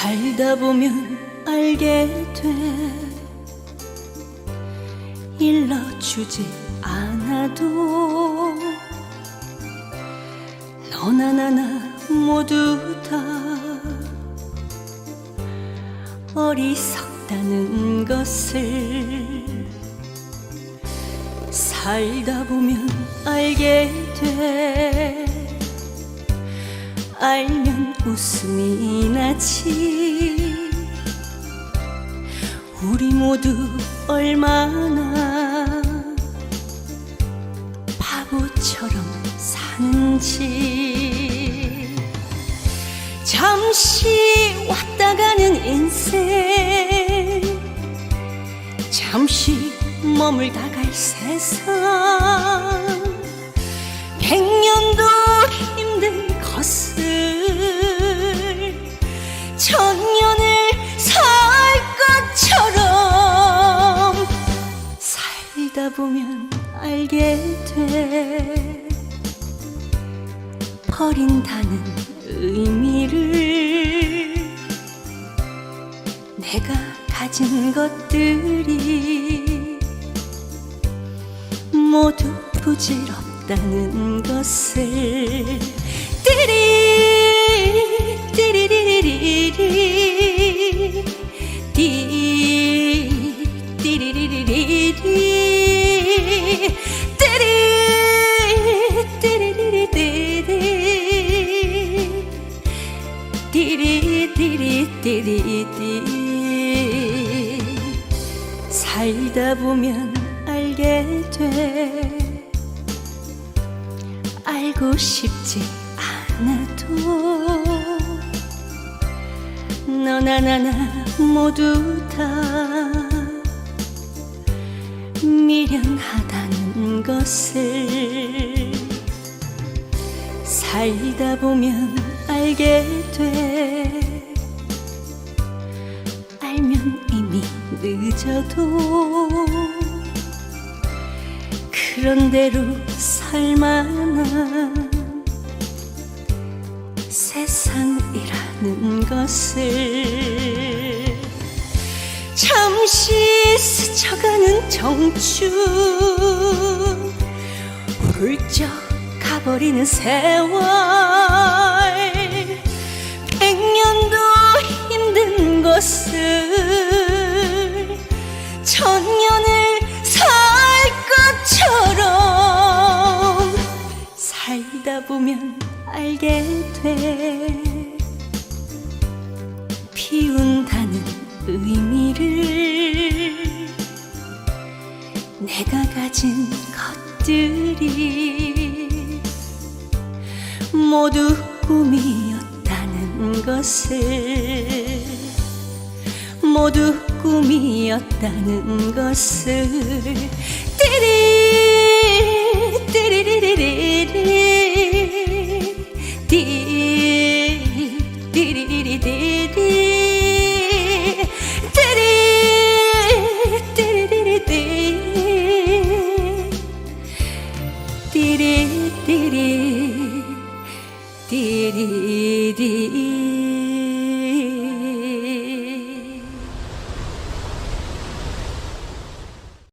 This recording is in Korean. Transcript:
살다 보면 알게 돼. 일러주지 않아도 너나 나나 모두 다 어리석다는 것을 살다 보면 알게 돼 알면 웃음이 나지. 우리 모두 얼마나 바보처럼 사는지. 잠시 왔다 가는 인생. 잠시 머물다 갈 세상. 백년 보면 알게 돼. 버린다는 의미를 내가 가진 것들이 모두 부질없다는 것을 띠리 띠 살다 보면 알게 돼. 알고 싶지 않아도 너나 나나 모두 다 미련하다는 것을 살다 보면 알게 돼 알면 이미 늦어도 그런 대로 살만한 세상이라는 것을 잠시 스쳐가는 청춘 훌쩍 가버리는 세월 보면 알게 돼. 피운다는 의미를 내가 가진 것들이 모두 꿈이었다는 것을 모두 꿈이었다는 것을. 띠리 띠리리리리